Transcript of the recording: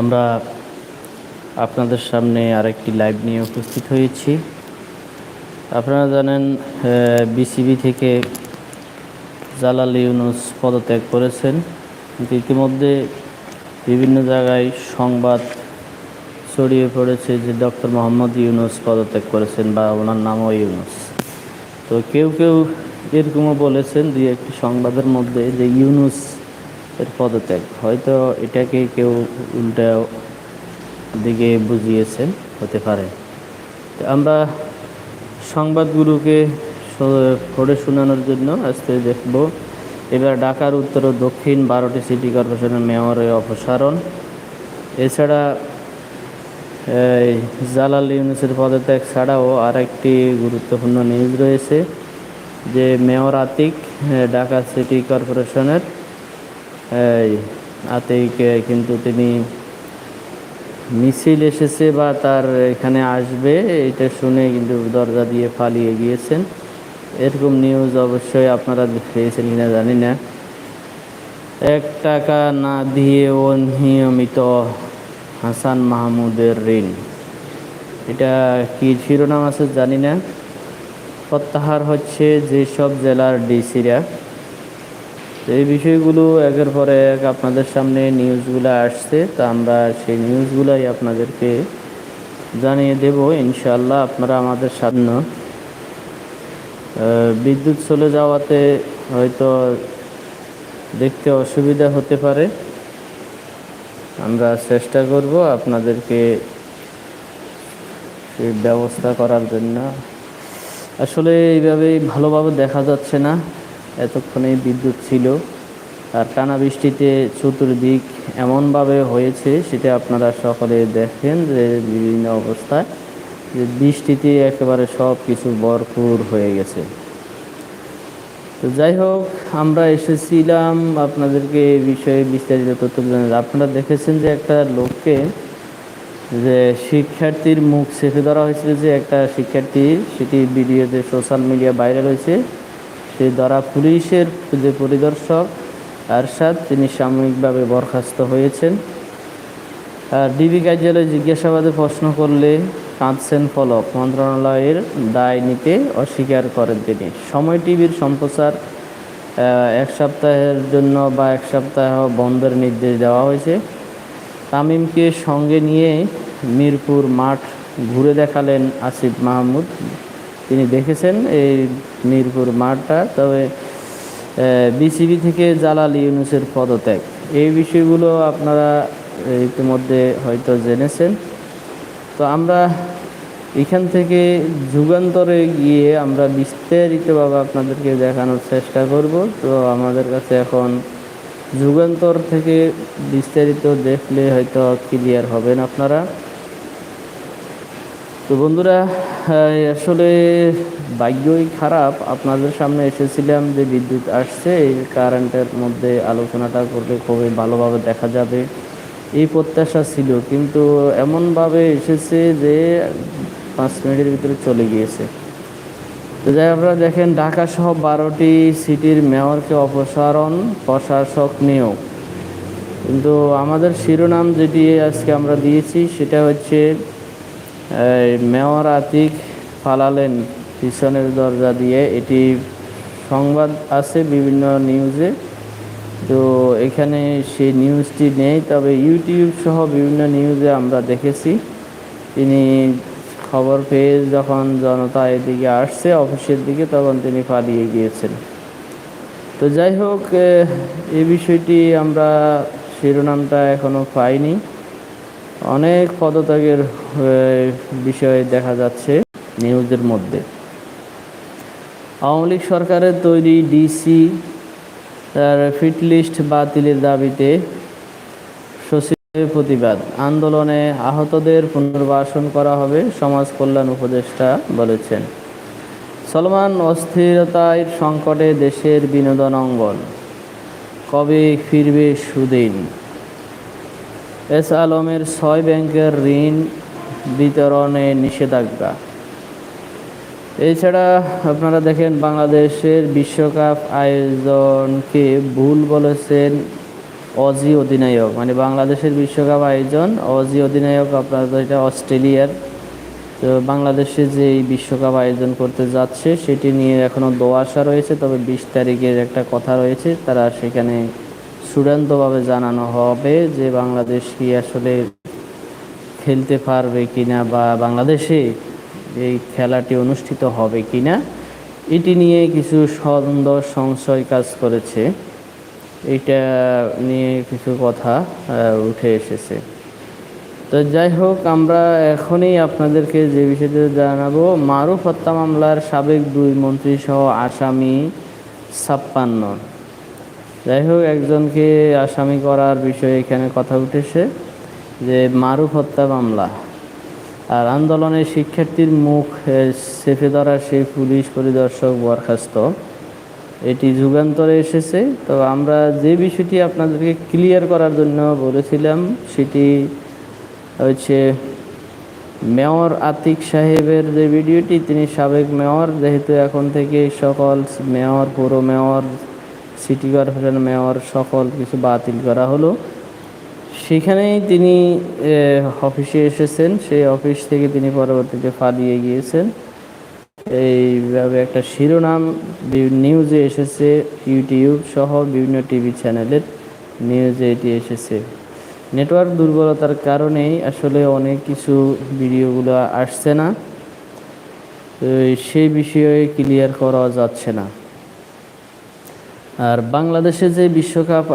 আমরা আপনাদের সামনে আরেকটি লাইভ নিয়ে উপস্থিত হয়েছি। আপনারা জানেন বিসিবি থেকে জালাল ইউনুস পদত্যাগ করেছেন। কিন্তু ইতিমধ্যে বিভিন্ন জায়গায় সংবাদ ছড়িয়ে পড়েছে যে ডক্টর মোহাম্মদ ইউনুস পদত্যাগ করেছেন বা ওনার নামও ইউনুস। তো কেউ কেউ এরকমও বলেছেন, দুই একটি সংবাদের মধ্যে যে ইউনুস এর পদত্যাগ। হয়তো এটাকে কেউ উল্টা দিকে বুঝিয়েছেন, হতে পারে। আমরা সংবাদগুলোকে পড়ে শোনানোর জন্য আজকে দেখব, এবার ঢাকার উত্তর ও দক্ষিণ বারোটি সিটি কর্পোরেশনের মেয়রের অপসারণ। এছাড়া জালাল ইউনুসের পদত্যাগ ছাড়াও আরেকটি গুরুত্বপূর্ণ নিউজ রয়েছে, যে মেয়র আতিক ঢাকা সিটি কর্পোরেশনের আতিক কিন্তু তিনি মিছিল এসেছে বা তার এখানে আসবে, এটা শুনে কিন্তু দরজা দিয়ে পালিয়ে গিয়েছেন। এরকম নিউজ অবশ্যই আপনারা পেয়েছেন কিনা জানি না। এক টাকা না দিয়ে অনিয়মিত হাসান মাহমুদের ঋণ। এটা কি শিরোনাম আছে জানি না। প্রত্যাহার হচ্ছে যেসব জেলার ডিসিরা। তো এই বিষয়গুলো একের পর এক আপনাদের সামনে নিউজগুলো আসছে, তা আমরা সেই নিউজগুলাই আপনাদেরকে জানিয়ে দেব। ইনশাল্লাহ আপনারা আমাদের সামনে বিদ্যুৎ চলে যাওয়াতে হয়তো দেখতে অসুবিধা হতে পারে। আমরা চেষ্টা করব আপনাদেরকে ব্যবস্থা করার জন্য। আসলে এইভাবেই ভালোভাবে দেখা যাচ্ছে না। এতক্ষণে বিদ্যুৎ ছিল। আর টানা বৃষ্টিতে চতুর্দিক এমনভাবে হয়েছে, সেটা আপনারা সকলে দেখেন যে বিভিন্ন অবস্থায় যে বৃষ্টিতে একেবারে সব কিছু ভরপুর হয়ে গেছে। তো যাই হোক, আমরা এসেছিলাম আপনাদেরকে এই বিষয়ে বিস্তারিত তথ্য আপনারা দেখেছেন যে একটা লোককে যে শিক্ষার্থীর মুখ চেপে ধরা হয়েছিল যে একটা শিক্ষার্থী, সেটি ভিডিওতে সোশ্যাল মিডিয়া ভাইরাল হয়েছে। সেই দ্বারা পুলিশের যে পরিদর্শক আরশাদ, তিনি সাময়িকভাবে বরখাস্ত হয়েছেন। আর ডিবি কার্যালয়ে জিজ্ঞাসাবাদে প্রশ্ন করলে কাঁদছেন ফলক। মন্ত্রণালয়ের দায় নিতে অস্বীকার করেন তিনি। সময় টিভির সম্প্রচার এক সপ্তাহের জন্য বা এক সপ্তাহ বন্ধের নির্দেশ দেওয়া হয়েছে। তামিমকে সঙ্গে নিয়ে মিরপুর মাঠ ঘুরে দেখালেন আসিফ মাহমুদ। তিনি দেখেছেন এই মিরপুর মাঠটা। তবে বিসিবি থেকে জালাল ইউনুসের পদত্যাগ। এই বিষয়গুলো আপনারা ইতিমধ্যে হয়তো জেনেছেন। তো আমরা এখান থেকে যুগান্তরে গিয়ে আমরা বিস্তারিতভাবে আপনাদেরকে দেখানোর চেষ্টা করব। তো আমাদের কাছে এখন যুগান্তর থেকে বিস্তারিত দেখলে হয়তো ক্লিয়ার হবেন আপনারা। তো বন্ধুরা আসলে ভাগ্যই খারাপ। আপনাদের সামনে এসেছিলাম যে বিদ্যুৎ আসছে, এই কারেন্টের মধ্যে আলোচনাটা করলে খুবই ভালোভাবে দেখা যাবে। এই প্রত্যাশা ছিল, কিন্তু এমনভাবে এসেছে যে পাঁচ মিনিটের ভিতরে চলে গিয়েছে। তো যাই আপনারা দেখেন, ঢাকা সহ বারোটি সিটির মেয়রকে অপসারণ, প্রশাসক নিয়োগ। কিন্তু আমাদের শিরোনাম যেটি আজকে আমরা দিয়েছি, সেটা হচ্ছে মেয়র আতিক ফালালেন পিছনের দরজা দিয়ে। এটি সংবাদ আছে বিভিন্ন নিউজে। তো এখানে সেই নিউজটি নেই তবে ইউটিউব সহ বিভিন্ন নিউজে আমরা দেখেছি। তিনি খবর পেয়ে যখন জনতা এদিকে আসছে অফিসের দিকে তখন তিনি পালিয়ে গিয়েছেন। তো যাই হোক এ, বিষয়টি আমরা শিরোনামটা এখনও পাইনি। অনেক পদত্যাগের বিষয় দেখা যাচ্ছে নিউজের মধ্যে। আওয়ামী লীগ সরকারের তৈরি ডিসি, তার ফিট লিস্ট বাতিলের দাবিতে সচিবের প্রতিবাদ। আন্দোলনে আহতদের পুনর্বাসন করা হবে, সমাজ কল্যাণ উপদেষ্টা বলেছেন। সলমান অস্থিরতার সংকটে দেশের বিনোদন অঙ্গন। কবে ফিরবে সুদিন? এস আলমের ছয় ব্যাংকের ঋণ বিতরণে নিষেধাজ্ঞা। এছাড়া আপনারা দেখেন বাংলাদেশের বিশ্বকাপ আয়োজনকে ভুল বলেছেন অজি অধিনায়ক। মানে বাংলাদেশের বিশ্বকাপ আয়োজন, অজি অধিনায়ক আপনাদের এটা অস্ট্রেলিয়ার। তো বাংলাদেশে যে এই বিশ্বকাপ আয়োজন করতে যাচ্ছে, সেটি নিয়ে এখনও দোয়াশা রয়েছে, তবে বিশ তারিখের একটা কথা রয়েছে, তারা সেখানে চূড়ান্তভাবে জানানো হবে যে বাংলাদেশ কি আসলে খেলতে পারবে কিনা বা বাংলাদেশে এই খেলাটি অনুষ্ঠিত হবে কিনা, এটি নিয়ে কিছু সন্দেহ, সংশয় কাজ করেছে। এটা নিয়ে কিছু কথা উঠে এসেছে। তো যাই হোক, আমরা এখনই আপনাদেরকে যে বিষয়টি জানাব, মারুফ হত্যা মামলার সাবেক দুই মন্ত্রী সহ আসামি ছাপ্পান্ন। যাই হোক একজনকে আসামি করার বিষয়ে এখানে কথা উঠেছে যে মারুফ হত্যা মামলা। আর আন্দোলনের শিক্ষার্থীর মুখ এ, চেপে ধরা সেই পুলিশ পরিদর্শক বরখাস্ত। এটি যুগান্তরে এসেছে। তো আমরা যে বিষয়টি আপনাদেরকে ক্লিয়ার করার জন্য বলেছিলাম সেটি হচ্ছে মেয়র আতিক সাহেবের যে ভিডিওটি তিনি সাবেক মেয়র যেহেতু এখন থেকে সকল মেয়র পৌর মেয়র সিটি কর্পোরেশন মেয়র সকল কিছু বাতিল করা হলো। সেখানেই তিনি অফিসে এসেছেন। সেই অফিস থেকে তিনি পরবর্তীতে পালিয়ে গিয়েছেন। এইভাবে একটা শিরোনাম নিউজে এসেছে, ইউটিউব সহ বিভিন্ন টিভি চ্যানেলের নিউজে এটি এসেছে। নেটওয়ার্ক দুর্বলতার কারণেই আসলে অনেক কিছু ভিডিওগুলো আসছে না। সেই বিষয়ে ক্লিয়ার করা যাচ্ছে না। আর বাংলাদেশে যে বিশ্বকাপ